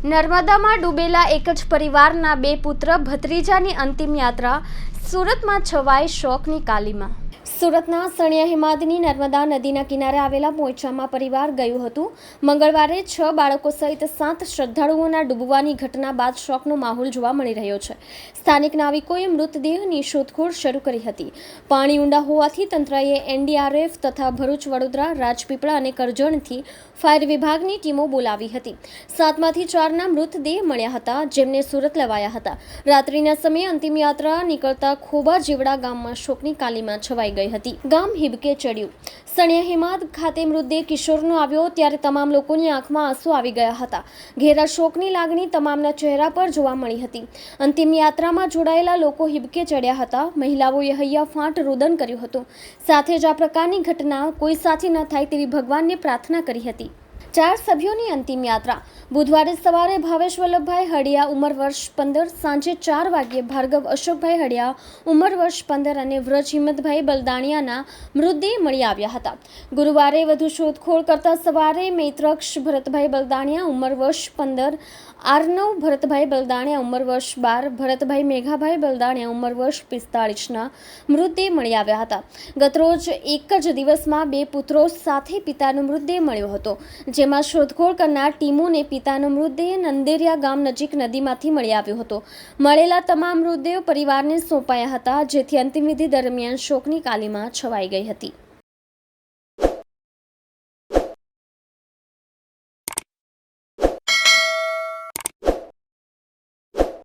નર્મદામાં ડૂબેલા એક જ પરિવારના બે પુત્ર ભત્રીજાની અંતિમ યાત્રા સુરતમાં છવાઈ શોકની કાલીમાં. સુરતના સણિયા હિમાદની નર્મદા નદીના કિનારે આવેલા પોઈચામાં પરિવાર ગયું હતું. મંગળવારે છ બાળકો સહિત સાત શ્રદ્ધાળુઓના ડૂબવાની ઘટના બાદ શોકનો માહોલ જોવા મળી રહ્યો છે. સ્થાનિક નાવિકોએ મૃતદેહની શોધખોળ શરૂ કરી હતી. પાણી ઊંડા હોવાથી તંત્રએ એનડીઆરએફ તથા ભરૂચ વડોદરા, રાજપીપળા અને કરજણથી ફાયર વિભાગની ટીમો બોલાવી હતી. સાતમાંથી ચારના મૃતદેહ મળ્યા હતા, જેમને સુરત લેવાયા હતા. રાત્રિના સમયે અંતિમ યાત્રા નીકળતા ખોબા જીવડા ગામમાં શોકની કાલીમાં છવાઈ ગઈ હતી. ગામ હિબકે ચડ્યું. સણિયા હિમાદ ખાતે મૃતદેહ કિશોરનો આવ્યો ત્યારે તમામ લોકોની આંખમાં આંસુ આવી ગયા હતા. ઘેરા શોકની લાગણી તમામના ચહેરા પર જોવા મળી હતી. અંતિમ યાત્રામાં જોડાયેલા લોકો હિબકે ચડ્યા હતા. મહિલાઓએ હૈયા ફાંટ રુદન કર્યું હતું. સાથે જ આ પ્રકારની ઘટના કોઈ સાથે ન થાય તેવી ભગવાનને પ્રાર્થના કરી હતી. ચાર સભ્યોની અંતિમ યાત્રા. બુધવારે સવારે ભાવેશ વલ્લભભાઈ હડિયા, ઉંમર વર્ષ પંદર, સાંજે ચાર વાગ્યે ભાર્ગવ અશોકભાઈ હડિયા, ઉંમર વર્ષ પંદર અને વ્રજ હિંમતભાઈ બલદાણિયાના મૃતદેહ મળી આવ્યા હતા. ગુરુવારે વધુ શોધખોળ કરતા સવારે મૈત્રક્ષ ભરતભાઈ બલદાણિયા, ઉંમર વર્ષ પંદર, આરનવ ભરતભાઈ બલદાણિયા, ઉંમર વર્ષ બાર, ભરતભાઈ મેઘાભાઈ બલદાણિયા, ઉંમર વર્ષ પિસ્તાળીસના મૃતદેહ મળી આવ્યા હતા. ગતરોજ એક જ દિવસમાં બે પુત્રો સાથે પિતાનો મૃતદેહ મળ્યો હતો જેમાં શોધખોળ કરનાર ટીમોને પિતાનો મૃતદેહ નંદેરિયા ગામ નજીક નદીમાંથી મળી આવ્યો હતો. મળેલા તમામ મૃતદેહો પરિવારને સોંપાયા હતા, જેથી અંતિમવિધિ દરમિયાન શોકની કાલીમાં છવાઈ ગઈ હતી.